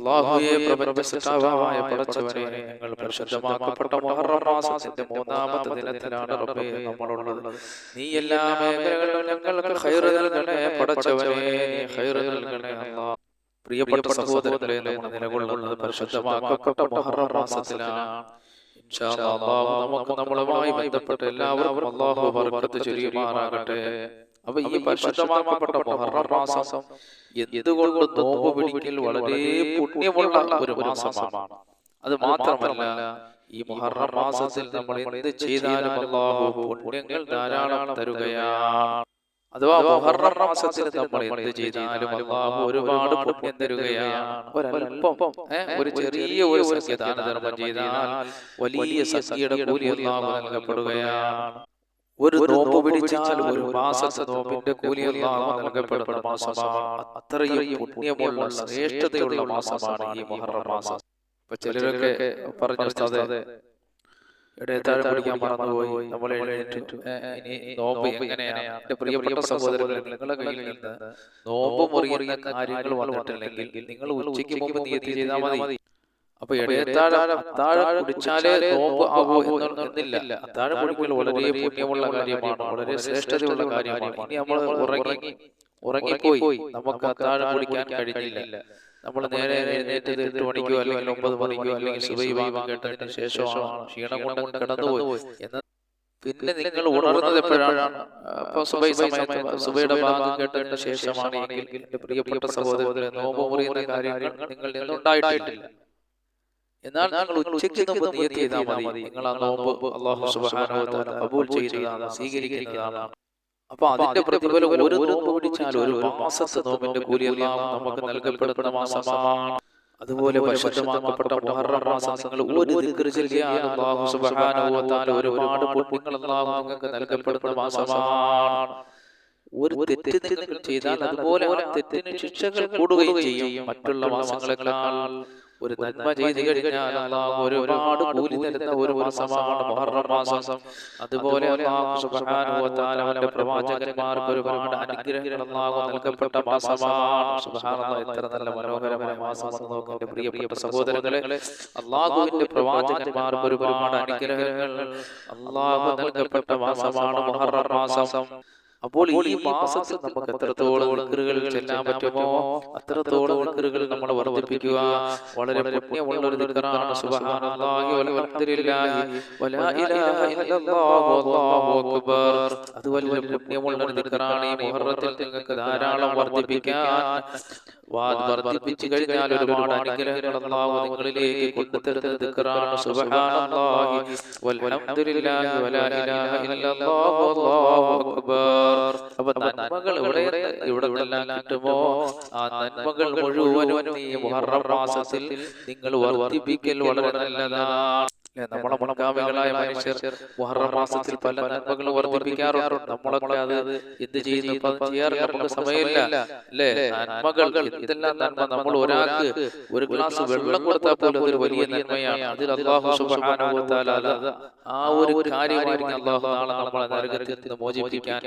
അള്ളാഹുവെ പ്രപഞ്ചസൃഷ്ടാവായ പടച്ചവനെ ഞങ്ങൾ പരിശുദ്ധമാക്കപ്പെട്ട മുഹറം മാസത്തിന്റെ മൂന്നാമത്തെ ദിനത്തിലാണ് റബ്ബേ നമ്മളുള്ളത്. നീ എല്ലാ മേഖലകളിലും ഞങ്ങൾക്ക് ഖൈറ് നൽകണേ പടച്ചവനെ നീ ഖൈറ് നൽകണേ അല്ലാഹ്. പ്രിയപ്പെട്ട സഹോദരങ്ങളെ നമ്മൾ നിലകൊള്ളുന്നത് പരിശുദ്ധമാക്കപ്പെട്ട മുഹറം മാസത്തിലാണ്. ഇൻഷാ അല്ലാഹ് നമുക്ക് നമ്മളുമായി ബന്ധപ്പെട്ട എല്ലാവർക്കും അള്ളാഹു ബർക്കത്ത് ചൊരിയുമാറാകട്ടെ. അപ്പൊ ഈ പരിശുദ്ധമാക്കപ്പെട്ട മുഹറം മാസം എന്തുകൊണ്ട് നോമ്പ് പിടിക്കൽ വളരെ പുണ്യമുള്ള ഒരു മാസമാണ്. അത് മാത്രമല്ല ഈ മുഹറം മാസത്തിൽ നമ്മൾ എന്ത് ചെയ്താലും അള്ളാഹു പുണ്യങ്ങൾ ധാരാളം തരുകയാണ്. അഥവാ മുഹറം മാസത്തിൽ നമ്മൾ എന്ത് ചെയ്താലും അള്ളാഹു ഒരുപാട് പുണ്യം തരുകയാണ്. ഒരല്പം ഒരു ചെറിയ ഒരു സംഖ്യ ദാനധർമ്മം ചെയ്താൽ വലിയ സസ്യയുടെ കൂലി അള്ളാഹു നൽകപ്പെടുകയാണ്. ഒരു നോമ്പ് പിടിച്ചാൽ ഒരു മാസത്തെ നോമ്പിന്റെ കൂലി നൽകപ്പെടുന്ന മാസമാണ്. അത്രയും പുണ്യമുള്ള ശ്രേഷ്ഠതയുള്ള മാസമാണ് ഈ മുഹറം മാസം. ഇപ്പൊ ചിലരൊക്കെ പറഞ്ഞ പഠിക്കാൻ പിടിക്കാൻ മറന്നുപോയി. നമ്മൾ എഴുന്നേറ്റു ഏ, ഇനി നോമ്പ് എങ്ങനെയാണ്? എന്റെ പ്രിയപ്പെട്ട സഹോദരങ്ങളെ നിങ്ങളുടെ കയ്യിൽ നിന്ന് നോമ്പ് മുറിയുന്ന കാര്യങ്ങൾ വന്നിട്ടില്ലെങ്കിൽ നിങ്ങൾ ഉച്ചയ്ക്ക് മുമ്പ് നിയത്തി ചെയ്താൽ മതി. അപ്പൊ കുടിച്ചാലേ നോമ്പ് എന്ന് എന്നില്ല. അത്താഴം കുടിക്കൽ വളരെ പുണ്യമുള്ള കാര്യമാണ്. വളരെ ശ്രേഷ്ഠതയുള്ള കാര്യമാണ്. ഇനി നമ്മൾ ഉറങ്ങി ഉറങ്ങിപ്പോയി. നമുക്ക് അത്താഴം കുടിക്കാൻ കഴിഞ്ഞില്ല നമ്മൾ നേരെ എഴുന്നേറ്റത് എട്ട് മണിക്കോ അല്ലെങ്കിൽ ഒമ്പത് മണിക്കോ അല്ലെങ്കിൽ സുബൈ ഭാഗം കേട്ടതിന് ശേഷമാണ് ക്ഷീണം കൊണ്ട് കടന്നുപോയി. എന്ന് പിന്നെ നിങ്ങൾ ഉണർന്നത് എപ്പോഴാണ്? അപ്പൊ സുബൈ സമയത്ത് സുബൈയുടെ ഭാഗം കേട്ടതിന് ശേഷമാണ് എങ്കിൽ പ്രിയപ്പെട്ട സഹോദരൻ നോമ്പ് മുറിയുന്ന കാര്യങ്ങൾ നിങ്ങൾ നിന്നുണ്ടായിട്ടില്ല എന്നാൽ നിങ്ങൾ ഉച്ചയ്ക്ക് മുമ്പ് നിയത്ത് ചെയ്താൽ മതി. നിങ്ങൾ ആ നോമ്പ് അള്ളാഹു സുബ്ഹാനഹു വ തആല കബൂൽ ചെയ്യുന്നതാണ് സ്വീകരിക്കുന്നതാണ്. അപ്പൊ അതിന്റെ പ്രതിഫലം ഒരു നോമ്പ് പിടിച്ചാൽ ഒരു മാസത്തെ നോമ്പിന്റെ കൂലി എല്ലാം നമുക്ക് നൽകപ്പെടുന്ന മാസമാണ്. അതുപോലെ പരിശുദ്ധമാക്കപ്പെട്ട മുഹറം മാസം നിങ്ങൾ ഒരു ദിക്ർ ചൊല്ലിയാൽ വ തആല ഒരുപാട് പുണ്യങ്ങൾ അല്ലാഹു നിങ്ങൾക്ക് നൽകപ്പെടുന്ന മാസമാണ്. ഒരു തെറ്റ് നിങ്ങൾ ചെയ്താൽ അതുപോലെ ആ തെറ്റിന് ശിക്ഷകൾ കൂടുകയും ചെയ്യും മറ്റുള്ള മാസങ്ങളെക്കാൾ. ഒരു നന്മ ചെയ്ത് കഴിഞ്ഞാൽ അള്ളാഹു ഒരുപാട് കൂലി തരുന്ന ഒരു മാസമാണ് മുഹറം മാസം. അതുപോലെ അല്ലാഹു സുബ്ഹാനഹു വ അവന്റെ പ്രവാചകന്മാർക്ക് ഒരുപാട് അനുഗ്രഹങ്ങൾ അള്ളാഹു നൽകപ്പെട്ട മാസമാണ്. സുബ്ഹാനല്ലാഹ് എത്ര നല്ല മനോഹരമായ മാസം നോക്കുക എന്റെ പ്രിയപ്പെട്ട സഹോദരങ്ങളെ അല്ലാഹുവിന്റെ പ്രവാചകന്മാർക്ക് ഒരുപാട് അനുഗ്രഹങ്ങൾ അള്ളാഹു നൽകപ്പെട്ട മാസമാണ് മുഹറം മാസം. അപ്പോൾ ഈ മാസത്തിൽ നമുക്ക് എത്രത്തോളം വിക്കറുകൾ ചെല്ലാൻ പറ്റുമോ? അത്രത്തോളം വിക്കറുകൾ നമ്മൾ വർദ്ധിപ്പിക്കുക. വളരെ പുണ്യമുള്ള ഒരു സുബ്ഹാനല്ലാഹി വൽഹംദുലില്ലാഹി. വലാ ഇലാഹ ഇല്ലല്ലാഹു അക്ബർ. അത് വലിയ പുണ്യമുള്ള ഒരു ഈ മുഹറത്തിൽ നിങ്ങൾക്ക് ധാരാളം വർദ്ധിപ്പിക്കാൻ. വർദ്ധിപ്പിച്ചു കഴിഞ്ഞാൽ ഒരുപാട് നിങ്ങളിലേക്ക് കൊണ്ടുതരുന്ന ദിക്റാണ്. സുബ്ഹാനല്ലാഹി വൽഹംദുലില്ലാഹി വലാ ഇലാഹ ഇല്ലല്ലാഹു അല്ലാഹു അക്ബർ. നന്മകൾ ഇവിടെ ഇവിടെ എല്ലാം കിട്ടുമോ? ആ നന്മകൾ മുഴുവനും ഈ മുഹറം മാസത്തിൽ നിങ്ങൾ വർദ്ധിപ്പിക്കൽ വളരെ നല്ലതാണ്? നമ്മളെ മുളകാവികളായ മനുഷ്യർ മുഹറം മാസത്തിൽ പല നന്മകളും വർദ്ധിപ്പിക്കാറുണ്ട്. നമ്മളൊക്കെ അത് എന്ത് ചെയ്യുന്നു ഇപ്പൊ നമുക്ക് സമയമില്ല. അല്ലേ നന്മകൾ ഇതെല്ലാം നന്മ നമ്മൾ ഒരാൾക്ക് ഒരു ഗ്ലാസ് വെള്ളം കൊടുത്താൽ പോലും ഒരു വലിയ നന്മയാണ്. അതിൽ അള്ളാഹു തആല ആ ഒരു കാര്യമായിരിക്കും അള്ളാഹു നാളെ നമ്മളെ നരകത്തിൽ നിന്ന് മോചിപ്പിക്കാൻ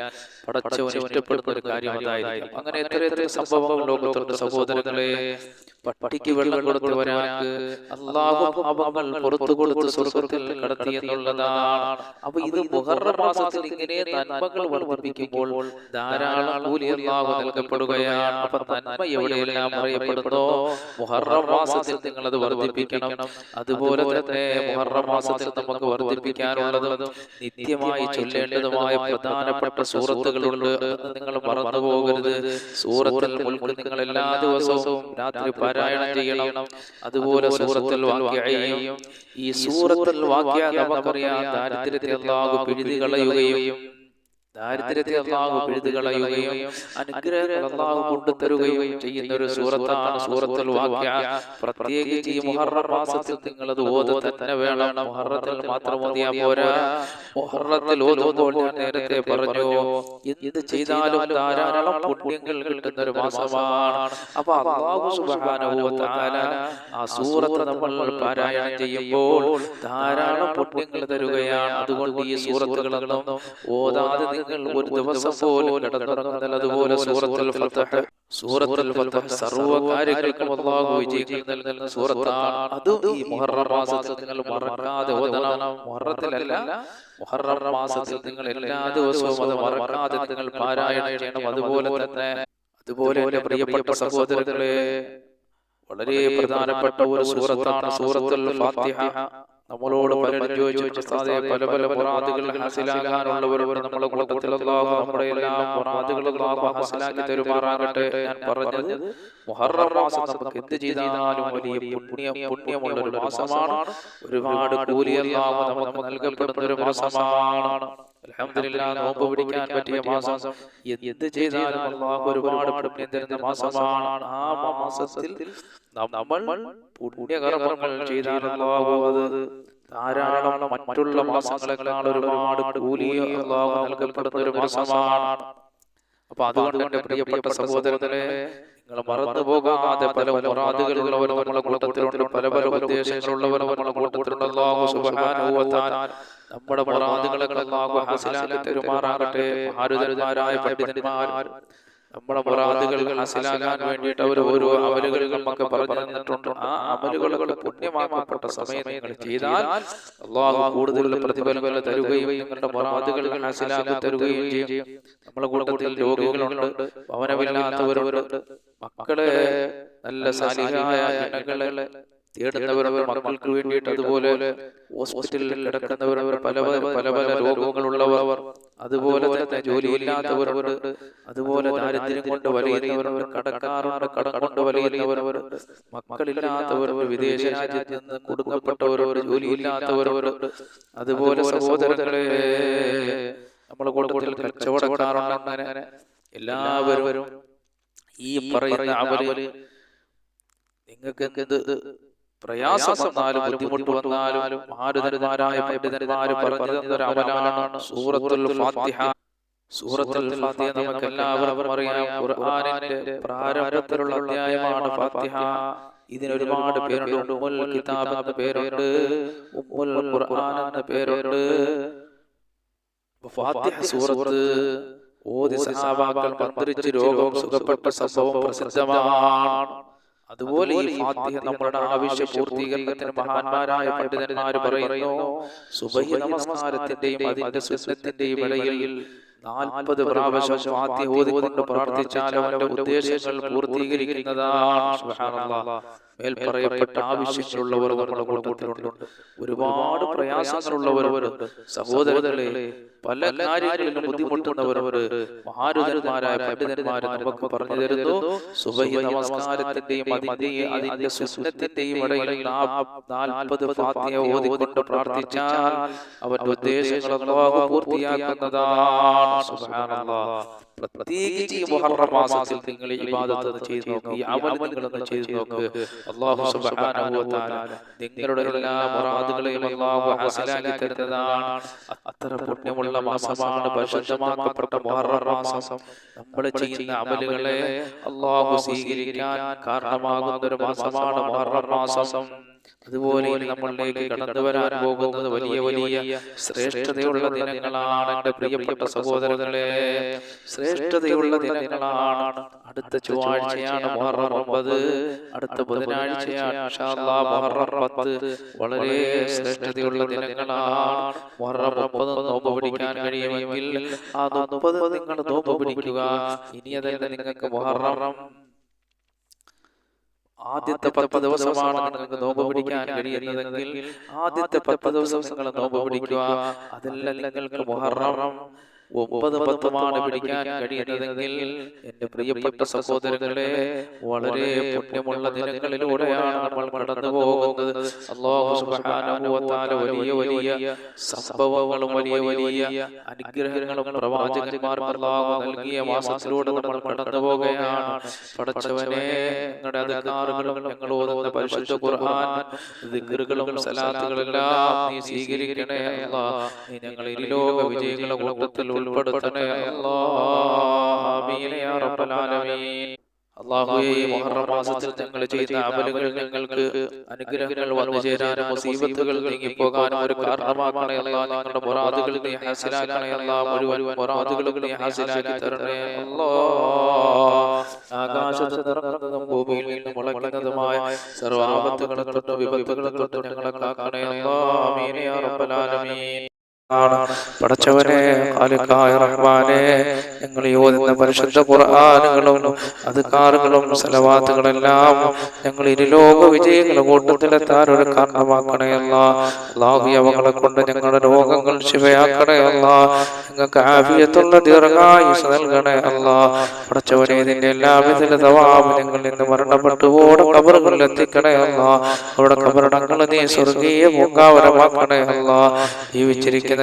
പടച്ചവനെ ഇഷ്ടപ്പെടുന്ന ഒരു കാര്യം അതായിരിക്കും അങ്ങനെ എത്ര എത്ര സംഭവങ്ങൾ ലോകത്തുണ്ട് സഹോദരങ്ങളെ. പട്ടിക്ക് വെള്ളം കൊടുത്ത് ഒരാൾക്ക് അള്ളാഹു പാപങ്ങൾ പുറത്തു കൊടുത്ത് സ്വർഗത്തിൽ കടത്തി എന്നുള്ളതാണ് അപ്പൊ ഇത് മുഹറം മാസത്തിൽ ഇങ്ങനെ നന്മകൾ വർദ്ധിപ്പിക്കുമ്പോൾ ധാരാളം കൂലി അള്ളാഹു നൽകപ്പെടുകയാണ്. അപ്പൊ നന്മ എവിടെയെല്ലാം അറിയപ്പെടുന്നോ? മുഹറം മാസത്തിൽ നിങ്ങൾ അത് വർദ്ധിപ്പിക്കണം. അതുപോലെ തന്നെ മുഹറം മാസത്തിൽ നമുക്ക് വർദ്ധിപ്പിക്കാനുള്ളതും നിത്യമായി ചൊല്ലേണ്ടതുമായ പ്രധാനപ്പെട്ട സൂറത്തുകളുണ്ട് നിങ്ങൾ മറന്നു പോകരുത്. സൂറത്തിൽ മുൽക്ക് നിങ്ങൾ എല്ലാ ദിവസവും രാത്രി പാരായണം ചെയ്യണം. അതുപോലെ സൂറത്തിൽ വാക്യയും ഈ സൂറത്തിൽ വാക്യ നമുക്കറിയാം ദാരിദ്ര്യത്തിൽ അല്ലാഹു പിഴുതി കളയുകയും ദാരിദ്ര്യത്തെ അള്ളാഹു പിഴുതു കളയുകയും അനുഗ്രഹങ്ങൾ അള്ളാഹു കൊണ്ടുതരുകയും ചെയ്യുന്ന ഒരു സൂറത്താണ് സൂറത്തുൽ വാക്യ പ്രത്യേകിച്ച് ഈ മുഹറ മാസത്തിൽ നിങ്ങൾ അത് ഓത തന്നെ വേണം. മുഹറത്തിൽ മാത്രം ഓതിയാ പോരാ. മുഹറത്തിൽ ഓതുമ്പോൾ ഞാൻ നേരത്തെ പറഞ്ഞു എന്ത് ചെയ്താലും ധാരാളം പുണ്യങ്ങൾ കിട്ടുന്ന ഒരു മാസമാണ്. അപ്പൊ അള്ളാഹു തആല ആ സൂറത്ത് നമ്മൾ പാരായണം ചെയ്യുമ്പോൾ ധാരാളം പുണ്യങ്ങൾ തരുകയാണ്. അതുകൊണ്ട് ഈ സൂറത്തുകളൊന്നും ഓതാതെ നിങ്ങൾ ഒരു ദിവസം പോലും കിടന്നുറങ്ങുന്നില്ല അതുപോലെ സൂറത്തുൽ ഫത്തഹ് സൂറത്തുൽ ഫത്ഹ് സർവ കാര്യങ്ങൾക്കും അല്ലാഹു വിജയങ്ങൾ നൽകുന്ന സൂറത്താണ്. അതും ഈ മുഹറം മാസത്തിൽ നിങ്ങൾ മറക്കാതെ ഓതണം. മുഹറത്തിലല്ല മുഹറം മാസത്തിൽ നിങ്ങൾ എല്ലാ ദിവസവും അത് മറക്കാതെ നിങ്ങൾ പാരായണം ചെയ്യണം. അതുപോലെ തന്നെ അതുപോലെ എന്റെ പ്രിയപ്പെട്ട സഹോദരങ്ങളെ വളരെ പ്രധാനപ്പെട്ട ഒരു സൂറത്താണ് സൂറത്തുൽ ഫാത്തിഹ. നമ്മളോട് പലരും ചോദിച്ചു ഉസ്താദേ, പല പല മുറാദുകൾ ഹാസിലാകാനുള്ളവർ നമ്മളെ കൂട്ടത്തിൽ അല്ലാഹു നമ്മുടെ എല്ലാ മുറാദുകളും മനസ്സിലാക്കി തരുമാറാകട്ടെ ഞാൻ പറഞ്ഞത് പുണ്യം പുണ്യമുള്ള ഒരു ഒരുപാട് നൽകപ്പെടുന്ന ഒരു മാസമാണ്. നോമ്പ് പിടിക്കാൻ പറ്റിയ മാസം എന്ത് ചെയ്താലും അല്ലാഹു ഒരുപാട് പുണ്യം തരുന്ന മാസമാണ് ആ മാസത്തിൽ നമ്മൾ പുണ്യകർമ്മങ്ങൾ ചെയ്താൽ അല്ലാഹു അത് ധാരാളം മറ്റുള്ള മാസങ്ങളെക്കാൾ ഒരുപാട് നൽകപ്പെടുന്ന ഒരു മാസമാണ്. അപ്പൊ അതുകൊണ്ട് എന്റെ പ്രിയപ്പെട്ട സഹോദരങ്ങളെ നിങ്ങൾ മറന്നു പോകാതെ പല മുറാദുകളുള്ളവർ നമ്മളെ കൂട്ടത്തിലുണ്ട് പല പല ഉദ്ദേശങ്ങളുള്ളവരും നമ്മളെ നമ്മുടെ മുറാദുകളെ അല്ലാഹു ഹാസിലാക്കി തരുമാറാകട്ടെ ആരുതന്മാരായ പണ്ഡിതന്മാർ. നമ്മുടെ മുറാദുകൾ ഹാസിലാകാൻ വേണ്ടിയിട്ട് അവർ ഓരോ അമലുകൾ നമുക്ക് പറഞ്ഞു തന്നിട്ടുണ്ട്. ആ അമലുകളൊക്കെ പുണ്യമാക്കപ്പെട്ട സമയം നിങ്ങൾ ചെയ്താൽ അള്ളാഹു കൂടുതൽ പ്രതിഫലങ്ങൾ തരുകയും നിങ്ങളുടെ മുറാദുകൾ ഹാസിലാക്കി തരുകയും ചെയ്യും. നമ്മളെ കൂട്ടത്തിൽ രോഗികളുണ്ട് ഭവനമില്ലാത്തവരുണ്ട് മക്കളെ നല്ല സാലിഹായ ഇണകളെ തേടുന്നവരവർ മക്കൾക്ക് വേണ്ടിയിട്ട് അതുപോലെ ഹോസ്പിറ്റലിൽ കിടക്കുന്നവരവർ പല പല പല രോഗങ്ങളുള്ളവർ അതുപോലെ തന്നെ ജോലിയില്ലാത്തവരുണ്ട് അതുപോലെ ദാരിദ്ര്യം കൊണ്ട് വലയുന്നവരവർ കടക്കാറുണ്ട് കടം കൊണ്ട് വലയുന്നവരവർ മക്കളില്ലാത്തവർ വിദേശ രാജ്യത്ത് നിന്ന് കുടുങ്ങപ്പെട്ടവരവർ ജോലിയില്ലാത്തവരവർ അതുപോലെ സഹോദരങ്ങളെ നമ്മൾ കൂട്ടത്തിൽ കച്ചവടക്കാറുണ്ട് അങ്ങനെ എല്ലാവരും ഈ പറയുന്ന അവർ നിങ്ങൾക്ക് എന്ത് പ്രയാസം വന്നാലും ബുദ്ധിമുട്ട് വന്നാലും പണ്ഡിതന്മാര് പറഞ്ഞു തന്നൊരു അമലാണ് സൂറത്തുൽ ഫാത്തിഹ. സൂറത്തുൽ ഫാത്തിഹ നമുക്ക് എല്ലാവർക്കും അറിയാം. ഖുർആനിന്റെ പ്രാരംഭത്തിലുള്ള അധ്യായമാണ് ഫാത്തിഹ. ഇതിന് ഒരുപാട് പേരുണ്ട്. ഉമ്മുൽ കിതാബ് എന്ന പേരുണ്ട്. ഉമ്മുൽ ഖുർആൻ എന്ന പേരുണ്ട്. ഫാത്തിഹ സൂറത്ത് ഓതി സഹാബാക്കൾ മന്ത്രിച്ച് രോഗം സുഖപ്പെട്ട സംഭവം പ്രസിദ്ധമാണ്. അതുപോലെ ഈ ഫാത്തിഹ നമ്മുടെ ആവശ്യ പൂർത്തീകരണത്തിന് മഹാന്മാരായ പണ്ഡിതന്മാർ പറയുന്നു സുബഹി നമസ്കാരത്തിന്റെയും അതിന്റെ സുന്നത്തിന്റെയും ഇടയിൽ നാൽപ്പത് പ്രാവശ്യം ഫാത്തിഹ ഓതിക്കൊണ്ട് പ്രാർത്ഥിച്ചാൽ അവന്റെ ഉദ്ദേശങ്ങൾ പൂർത്തീകരിക്കുന്നതാണ്. സുബ്ഹാനല്ലാഹ്. മേൽ പറയപ്പെട്ട ആവശ്യങ്ങളുള്ളവർ നമ്മുടെ കൂട്ടത്തിലുണ്ട്. ഒരുപാട് പ്രയാസങ്ങളുള്ളവരുണ്ട്. സഹോദരങ്ങളെ പല കാര്യങ്ങളിലും ബുദ്ധിമുട്ടുന്നവരവർ മഹാരുതന്മാരായ പണ്ഡിതന്മാരെ നമുക്ക് പറഞ്ഞു തരുന്നു. സുബഹി നമസ്കാരത്തിന്റെയും അതിന്റെ സുന്നത്തിന്റെയും ഇടയിൽ നാൽപ്പത് ഫാത്തിഹ ഓതിക്കൊണ്ട് പ്രാർത്ഥിച്ചാൽ അവന്റെ ഉദ്ദേശങ്ങളൊക്കെ പൂർത്തിയാക്കുന്നതാണ്. സുബ്ഹാനല്ലാഹ്. പ്രത്യേകിച്ച് ഈ മുഹറം മാസത്തിൽ നിങ്ങൾ ഇബാദത്ത് ചെയ്തു നോക്ക് ഈ അമൽ നിങ്ങളൊന്ന് ചെയ്തു നോക്ക്. അല്ലാഹു സുബ്ഹാനഹു വ തആല നിങ്ങളുടെ എല്ലാ മുറാദുകളെയും അല്ലാഹു ഹാസിലാക്കി തരുന്നതാണ്. അത്ര പുണ്യമുള്ള മാസമാണ് പരിശുദ്ധമാക്കപ്പെട്ട മുഹറം മാസം. നമ്മൾ ചെയ്യുന്ന അമലുകളെ അല്ലാഹു സ്വീകരിക്കാൻ കാരണമാകുന്ന ഒരു മാസമാണ് മുഹറം മാസം. അതുപോലെ നമ്മളിലേക്ക് കടന്നു വരാൻ പോകുന്നത് വലിയ വലിയ ശ്രേഷ്ഠതയുള്ള ദിനങ്ങളാണ് എന്റെ പ്രിയപ്പെട്ട സഹോദരങ്ങളെ. ശ്രേഷ്ഠതയുള്ള ദിനങ്ങളാണ്. അടുത്ത ചൊവ്വാഴ്ചയാണ് മുഹറം ഒമ്പത്. അടുത്ത ബുധനാഴ്ചയാണ് പത്ത്. വളരെ ശ്രേഷ്ഠതയുള്ള ദിനങ്ങളാണ്. മുഹറം ഒമ്പത് നോമ്പ് പിടിക്കാൻ കഴിയുമെങ്കിൽ ആ നോമ്പത് നിങ്ങൾ നോമ്പ് പിടിക്കുക. ഇനി അതല്ല നിങ്ങൾക്ക് മുഹറം ആദ്യത്തെ പത്ത് ദിവസമാണ് നിങ്ങൾക്ക് നോമ്പ് പിടിക്കാൻ കഴിയുന്നതെങ്കിൽ ആദ്യത്തെ പത്ത് ദിവസം നിങ്ങൾ നോമ്പ് പിടിക്കുക. അതല്ല നിങ്ങൾക്ക് മുഹറം ഒമ്പത് പത്തുമാണ് പിടിക്കാൻ കഴിയുന്നതെങ്കിൽ എന്റെ പ്രിയപ്പെട്ട സഹോദരങ്ങളെ വളരെ പുണ്യമുള്ള ദിനങ്ങളിലൂടെയാണ് നമ്മൾ കടന്നു പോകുന്നത് വ വലിയ വലിയ സംഭവങ്ങളും വലിയ വലിയ അനുഗ്രഹങ്ങളും പ്രവാചകന്മാർക്ക് അല്ലാഹു നൽകിയ മാസത്തിലൂടെ നമ്മൾ കടന്നു പോകുകയാണ് പടച്ചവനെ ഞങ്ങളുടെ അധികാറുകളും ഞങ്ങൾ പരിശുദ്ധ ഖുർആൻ ദിക്റുകളും സലാത്തുകളെല്ലാം നീ സ്വീകരിക്കണേ അല്ലാ നീ ഞങ്ങൾ ഇരുലോക വിജയങ്ങളുടെ കൂട്ടത്തിൽ ഉൾപ്പെടുത്തണേ. റബ്ബൽ ആലമീൻ. അള്ളാഹുയെ മുഹറം മാസത്തിൽ ഞങ്ങൾ ചെയ്ത അമലുകൾ ഞങ്ങൾക്ക് അനുഗ്രഹങ്ങൾ വന്നു ചേരാനും മുസീബത്തുകൾ നീങ്ങിപ്പോകാനും ഒരു കാരണമാക്കണേ അല്ല ഞങ്ങളുടെ മുറാദുകൾ നീ ഹാസിലാക്കണേ അല്ല മുഴുവൻ നീ ഹാസിലാക്കി തരണേ അല്ലോ ആകാശത്ത് നിറങ്ങുന്നതും ഭൂമിയിൽ നിന്ന് സർവാപത്തുകളെ തൊട്ട് വിപത്തുകളെ തൊട്ട് ഞങ്ങളെ കാക്കണേ അല്ലോ ആമീൻ യാ ആലമീൻ പടച്ചവനെ റഹ്മാനെ ഞങ്ങൾ യോജന പരിശുദ്ധ ഖുർആാനുകളും അധികാറുകളും സലവാത്തുകളെല്ലാം ഞങ്ങൾ ഇരുലോക വിജയങ്ങളുടെ കൂട്ടത്തിലെത്താൻ ഒരു കാരണമാക്കണയല്ല ലാഹിയവങ്ങളെ കൊണ്ട് ഞങ്ങളുടെ രോഗങ്ങൾ ശിവയാക്കണയല്ല ഞങ്ങൾക്ക് ആഫിയത്തുള്ള ദീർഘായുസ് നൽകണേ അല്ല. പടച്ചവനെ ഇതിന്റെ എല്ലാവിധ തവാബ് ഞങ്ങൾ ഇന്ന് മരണപ്പെട്ടു ഓടെ കബറുകളിൽ എത്തിക്കണേ അല്ല. അവിടെ കബറടങ്ങൾ നീ സ്വർഗീയ പൂങ്കാവരമാക്കണേ അല്ല. ജീവിച്ചിരിക്കുന്ന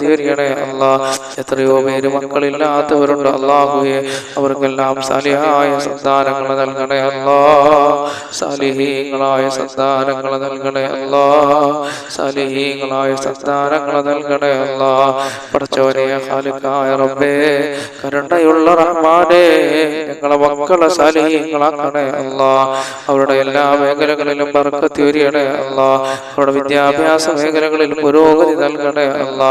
തീരണേ അല്ല എത്രയോ പേര് മക്കളില്ലാത്തവരുണ്ട്. അള്ളാഹുയെ അവർക്കെല്ലാം സാലിഹായ സന്താനങ്ങൾ നൽകണേ. അല്ലാ സാലിഹീങ്ങളായ സന്താനങ്ങൾ നൽകണേ. അല്ലാ സാലിഹീങ്ങളായ സന്താനങ്ങൾ നൽകണേ. അല്ലാ പഠിച്ചവരെ റബ്ബേ കരുണയുള്ള റഹ്മാനേ ഞങ്ങളെ മക്കളെ സലിഹീങ്ങളാക്കണേ. അല്ല അവരുടെ എല്ലാ മേഖലകളിലും ബർക്കത്ത് വരികണേ അല്ല അവരുടെ വിദ്യാഭ്യാസ മേഖലകളിൽ പുരോഗതി നൽകണേ. അല്ലാ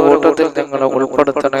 കൂട്ടത്തിൽ ഞങ്ങളെ ഉൾപ്പെടുത്തണേ